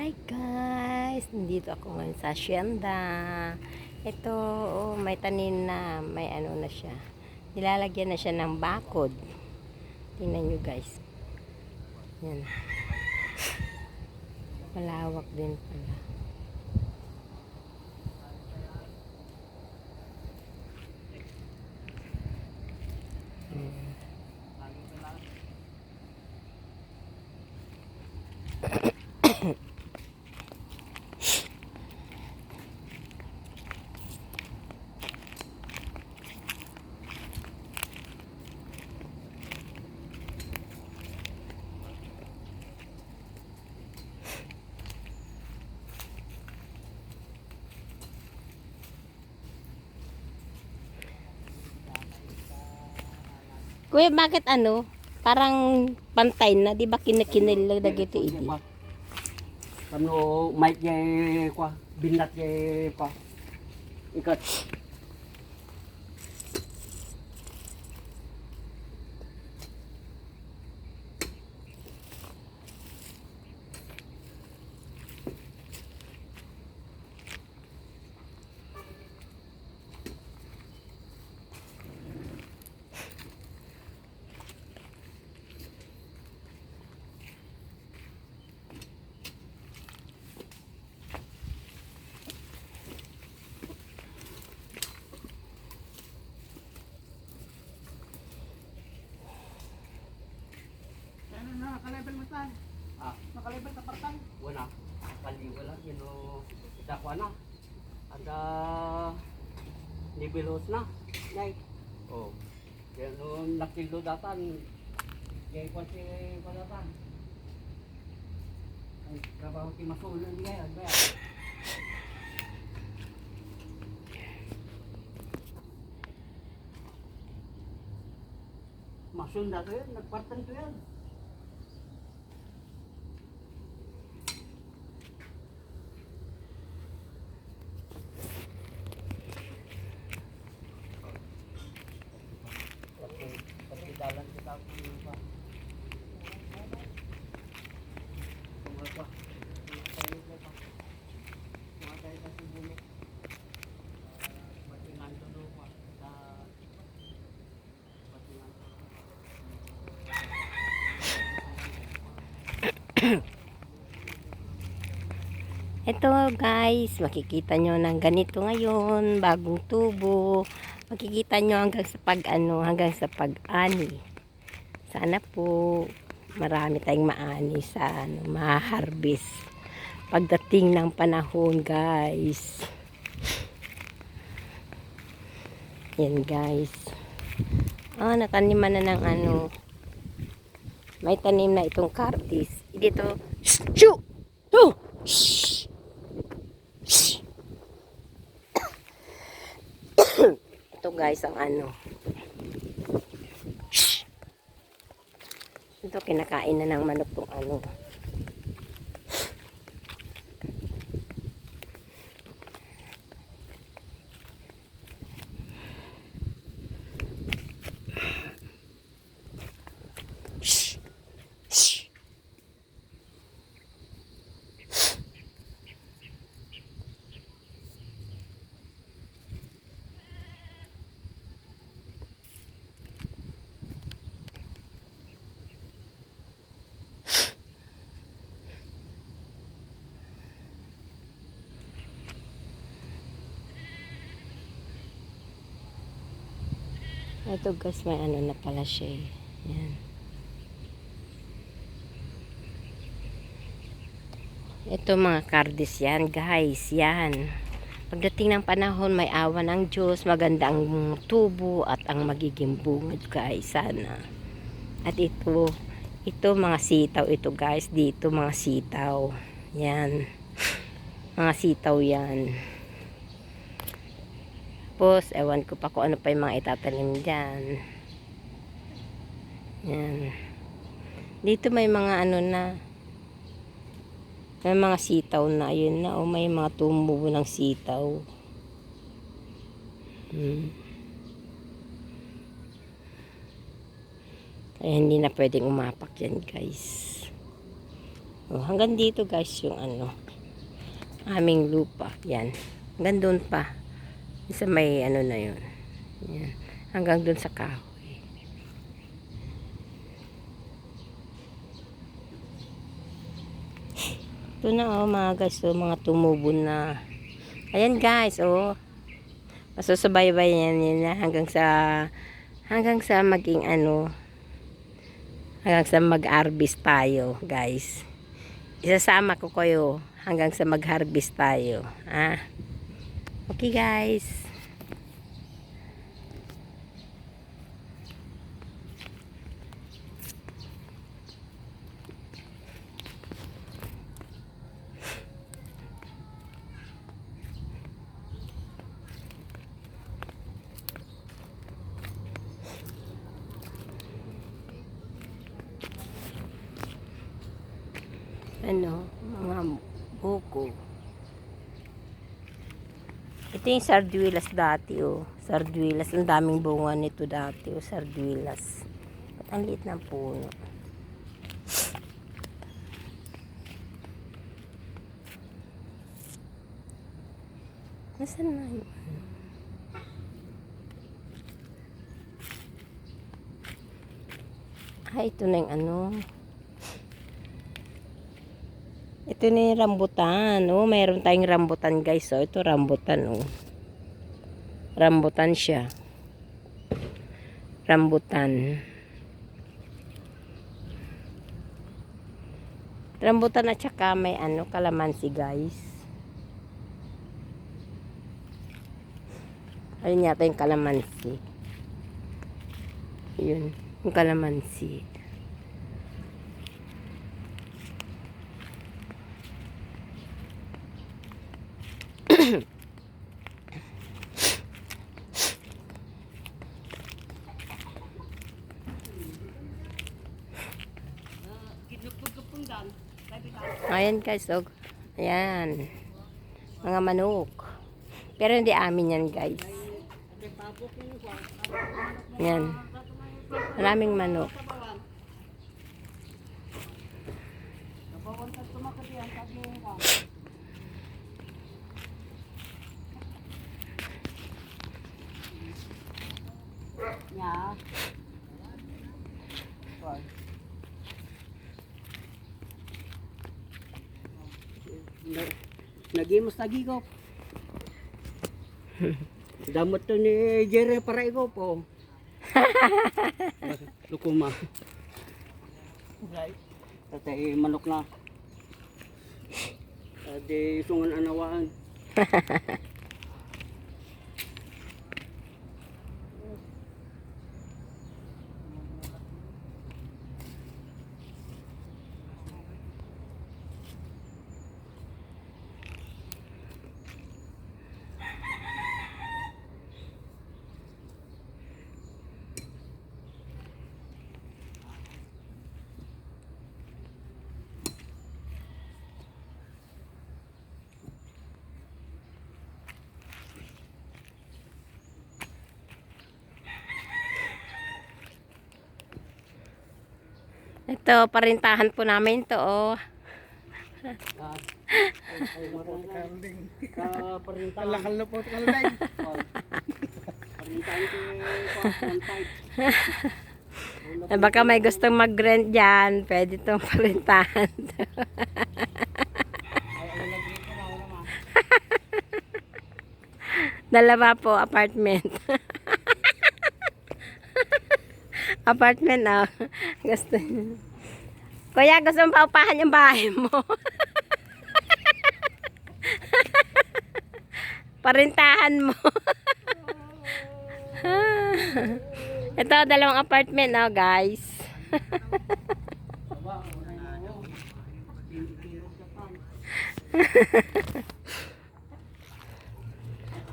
Hi guys! Nandito ako ngayon sa Hacienda. Ito, oh, may tanim na, may ano na siya. Nilalagyan na siya ng bakod. Tingnan nyo guys. Yan. Malawak din pala. Kuya, bakit ano? Parang pantay na, di ba kinakinil lang dagiti idi? Ano, mic jay kwa, binat jay kwa. Ikat. Ano na, nakalabel mo tan? Ah, nakalabel ka partan? Wala. Kali wala, yun o, itakwa na. Ada, nibilos na. Nay. Oh. Yan o, nakilo datan. Yan ko si palatan. Ay, trabaho ki masulan niya, ano ba? Masun na to yun, nagpartan to yan. Pati, pati dalan kita ako yung pa. Tumal pa. Tumal pa. Tumatay ka sa bulo. Pati nga doon pa. Sa... Pati nga Ito guys, makikita nyo ng ganito ngayon, bagong tubo. Makikita nyo hanggang sa pag ano, hanggang sa pag-ani. Sana po marami tayong maani sa ano, ma-harvest. Pagdating ng panahon guys. Yan guys. Ah, nataniman na ng ano. May tanim na itong kartis. Dito, shoo! To! Guys ang ano. Ito kinakain na ng manok tong ano. Ito guys, may ano na pala siya eh. Yan. Ito mga kardis yan guys, yan. Pagdating ng panahon, may awa ng Diyos, maganda ang tubo at ang magiging bungad guys, sana. At ito, ito mga sitaw ito guys, dito mga sitaw. Yan. Mga sitaw yan. Tapos, ewan ko pa kung ano pa yung mga itatanim dyan. Yan. Dito may mga ano na. May mga sitaw na. Ayun na. O may mga tumubo ng sitaw. Hmm. Kaya hindi na pwedeng umapak yan guys. Oh, hanggang dito guys yung ano, aming lupa. Yan. Hanggang doon pa. Sa may ano na yun. Yan. Hanggang doon sa kahoy. Ito na oh mga guys, oh, mga tumubo na. Ayan guys, oh. Masusubaybayan nila hanggang sa hanggang sa maging ano hanggang sa mag-harvest tayo, guys. Isasama ko kayo hanggang sa mag-harvest tayo. Ah. Okay, guys. ano, mga buko. Ito yung sarduelas dati, oh. Sarduelas. Ang daming bunga nito dati, oh. Sarduelas. Ang liit ng puno? Nasaan na yun? Ah, ito na yung ano. Ito na yung rambutan. Oh, mayroon tayong rambutan guys. Oh, ito rambutan. Oh. Rambutan siya. Rambutan. Rambutan at saka may ano, kalamansi guys. Ayun yata yung kalamansi. Yun. Yung kalamansi. Ayan guys, oh. Ayan. Mga manok. Pero hindi amin yan guys. Yan. Maraming manok. Yeah. Nagimos lagi ko. Damot to ni Jerry para ko po. Lukuma. Right. Tatay manok na. Ade sungan anawaan. Ito, parintahan po namin to, oh. Kalakal na po one five. Eh, baka may gustong mag-rent dyan, pwede itong parintahan. Dalawa po, apartment. apartment, oh. Gusto Kuya, gusto mo paupahan yung bahay mo? Parintahan mo. Ito, dalawang apartment, oh, guys.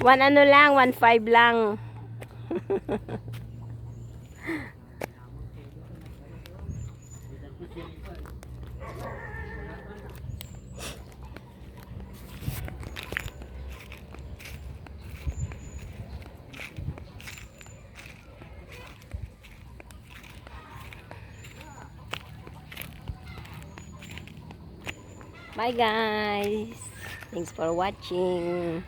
one ano lang, one five lang. Bye guys. Thanks for watching.